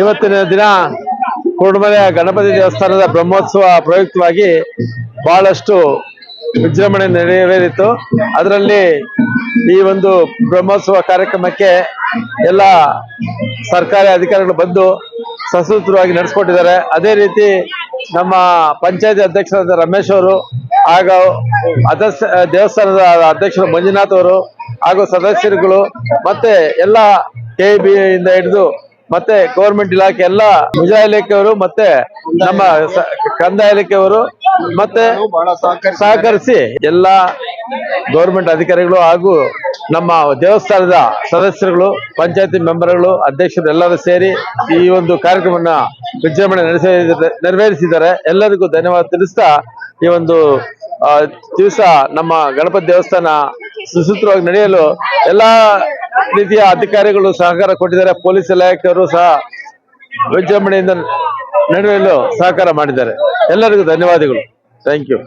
ಇವತ್ತಿನ ದಿನ ಕುರುಡುಮಲೆ ಗಣಪತಿ ದೇವಸ್ಥಾನದ ಬ್ರಹ್ಮೋತ್ಸವ ಪ್ರಯುಕ್ತವಾಗಿ ಬಹಳಷ್ಟು ವಿಜೃಂಭಣೆ ನೆರವೇರಿತು. ಅದರಲ್ಲಿ ಈ ಒಂದು ಬ್ರಹ್ಮೋತ್ಸವ ಕಾರ್ಯಕ್ರಮಕ್ಕೆ ಎಲ್ಲ ಸರ್ಕಾರಿ ಅಧಿಕಾರಿಗಳು ಬಂದು ಸಸೂತ್ರವಾಗಿ ನಡೆಸ್ಕೊಟ್ಟಿದ್ದಾರೆ. ಅದೇ ರೀತಿ ನಮ್ಮ ಪಂಚಾಯತಿ ಅಧ್ಯಕ್ಷರಾದ ರಮೇಶ್ ಅವರು ಹಾಗೂ ಅಧ್ಯಕ್ಷ, ದೇವಸ್ಥಾನದ ಅಧ್ಯಕ್ಷರು ಮಂಜುನಾಥ್ ಅವರು ಹಾಗೂ ಸದಸ್ಯರುಗಳು ಮತ್ತೆ ಎಲ್ಲ ಕೆ ಬಿ ಇಂದ ಹಿಡಿದು ಮತ್ತೆ ಗೌರ್ಮೆಂಟ್ ಇಲಾಖೆ ಎಲ್ಲ ಮುಜಾ ಇಲಾಖೆಯವರು ಮತ್ತೆ ನಮ್ಮ ಕಂದಾಯ ಇಲಾಖೆಯವರು ಮತ್ತೆ ಸಹಕರಿಸಿ ಎಲ್ಲ ಗೌರ್ಮೆಂಟ್ ಅಧಿಕಾರಿಗಳು ಹಾಗೂ ನಮ್ಮ ದೇವಸ್ಥಾನದ ಸದಸ್ಯರುಗಳು, ಪಂಚಾಯತಿ ಮೆಂಬರ್ಗಳು, ಅಧ್ಯಕ್ಷರು ಎಲ್ಲರೂ ಸೇರಿ ಈ ಒಂದು ಕಾರ್ಯಕ್ರಮವನ್ನು ವಿಜೃಂಭಣೆ ನಡೆಸ, ನೆರವೇರಿಸಿದ್ದಾರೆ. ಎಲ್ಲರಿಗೂ ಧನ್ಯವಾದ ತಿಳಿಸ್ತಾ ಈ ಒಂದು ದಿವಸ ನಮ್ಮ ಗಣಪತಿ ದೇವಸ್ಥಾನ ಸುಸೂತ್ರವಾಗಿ ನಡೆಯಲು ಎಲ್ಲಾ ರೀತಿಯ ಅಧಿಕಾರಿಗಳು ಸಹಕಾರ ಕೊಟ್ಟಿದ್ದಾರೆ. ಪೊಲೀಸ್ ಇಲಾಖೆಯವರು ಸಹ ವಿಜೃಂಭಣೆಯಿಂದ ನಡೆಯಲು ಸಹಕಾರ ಮಾಡಿದ್ದಾರೆ. ಎಲ್ಲರಿಗೂ ಧನ್ಯವಾದಗಳು. Thank you